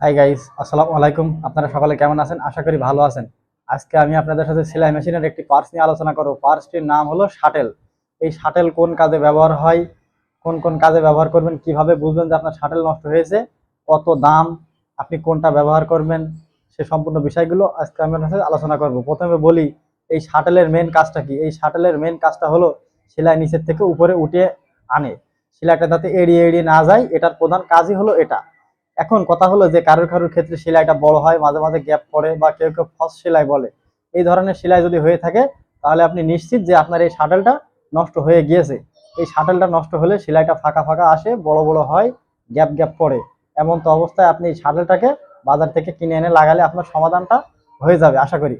Hi guys আসসালামু আলাইকুম। আপনারা সকলে কেমন আছেন? আশা করি ভালো আছেন। আজকে আমি আপনাদের সাথে সেলাই মেশিনের একটি পার্স নিয়ে আলোচনা করব। পার্সটির নাম হলো শাটেল। এই শাটেল কোন কাজে ব্যবহার হয়? কোন কোন কাজে ব্যবহার করবেন? কীভাবে বুঝবেন যে আপনার শাটেল নষ্ট হয়েছে? কত দাম? আপনি কোনটা ব্যবহার করবেন? সে সম্পূর্ণ বিষয়গুলো আজকে আমি আপনার সাথে আলোচনা করব। প্রথমে বলি, এই শাটেলের মেন কাজটা কি? এই শাটেলের মেন কাজটা হলো সেলাই নিচের থেকে উপরে উঠে আনে। সেলাইটা যাতে এড়িয়ে এড়িয়ে না যায়, এটার প্রধান কাজই হলো এটা। এখন কথা হলো যে কারোর কারোর ক্ষেত্রে সেলাইটা বড় হয়, মাঝে মাঝে গ্যাপ পড়ে বা কেউ কেউ ফস সেলাই বলে। এই ধরনের সেলাই যদি হয়ে থাকে, তাহলে আপনি নিশ্চিত যে আপনার এই শাটেলটা নষ্ট হয়ে গিয়েছে। এই শাটেলটা নষ্ট হলে সেলাইটা ফাঁকা ফাঁকা আসে, বড় বড় হয় গ্যাপ গ্যাপ পড়ে। এমন তো অবস্থায় আপনি এই শাটেলটাকে বাজার থেকে কিনে এনে লাগালে আপনার সমাধানটা হয়ে যাবে, আশা করি।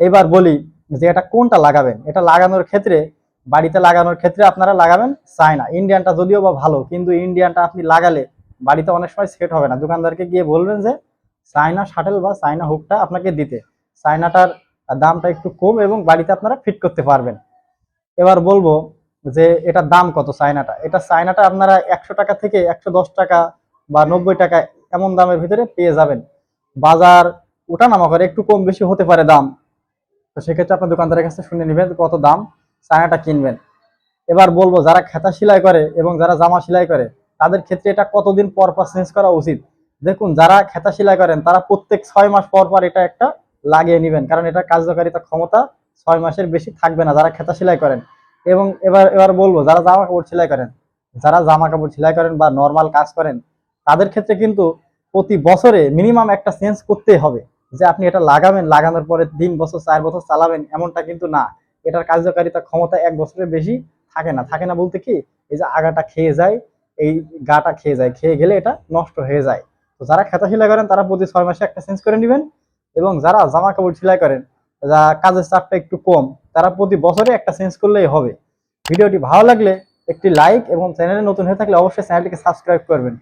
এবার বলি যে এটা কোনটা লাগাবেন? এটা লাগানোর ক্ষেত্রে, বাড়িতে লাগানোর ক্ষেত্রে আপনারা লাগাবেন চায়না। ইন্ডিয়ানটা যদিও বা ভালো, কিন্তু ইন্ডিয়ানটা আপনি লাগালে বাড়িতে অনেক সময় সেট হবে না। দোকানদারকে গিয়ে বলবেন যে, চায়না শাটেল বা চায়না হুকটা আপনাকে দিতে। চায়নাটার দামটা একটু কম এবং বাড়িতে আপনারা ফিট করতে পারবেন। এবার বলব যে, এটার দাম কত চায়নাটা? এটা চায়নাটা আপনারা একশো টাকা থেকে একশো দশ টাকা বা নব্বই টাকা এমন দামের ভিতরে পেয়ে যাবেন। বাজার ওঠানামা করে একটু কম বেশি হতে পারে দাম। তো সেক্ষেত্রে আপনার দোকানদারের কাছে শুনে নেবেন কত দাম চায়নাটা কিনবেন। এবার বলব, যারা খেতা সেলাই করে এবং যারা জামা সেলাই করে তাদের ক্ষেত্রে এটা কতদিন পর পর চেঞ্জ করা উচিত? দেখুন, যারা খেতা সেলাই করেন, তারা প্রত্যেক ছয় মাস পর পর এটা একটা লাগিয়ে নেবেন, কারণ এটা কার্যকারিতা ক্ষমতা ছয় মাসের বেশি থাকবে না, যারা খেতা সেলাই করেন। এবং এবার এবার বলব, যারা জামা কাপড় সেলাই করেন, যারা জামা কাপড় সেলাই করেন বা নর্মাল কাজ করেন, তাদের ক্ষেত্রে কিন্তু প্রতি বছরে মিনিমাম একটা চেঞ্জ করতেই হবে, যে আপনি এটা লাগাবেন, লাগানোর পরে তিন বছর, চার বছর চালাবেন, এমনটা কিন্তু না। এটার কার্যকারিতা ক্ষমতা এক বছরের বেশি থাকে না। থাকে না বলতে কি? এই যে আগাটা খেয়ে যায় এই গাটা খেয়ে যায়। খেয়ে গেলে এটা নষ্ট হয়ে যায়। তো যারা খেতা সেলাই করেন, তারা প্রতি ছয় মাসে একটা চেঞ্জ করে নেবেন এবং যারা জামা কাপড় সেলাই করেন যা কাজের চাপটা একটু কম, তারা প্রতি বছরে একটা চেঞ্জ করলেই হবে। ভিডিওটি ভালো লাগলে একটি লাইক এবং চ্যানেলে নতুন হয়ে থাকলে অবশ্যই চ্যানেলটিকে সাবস্ক্রাইব করবেন।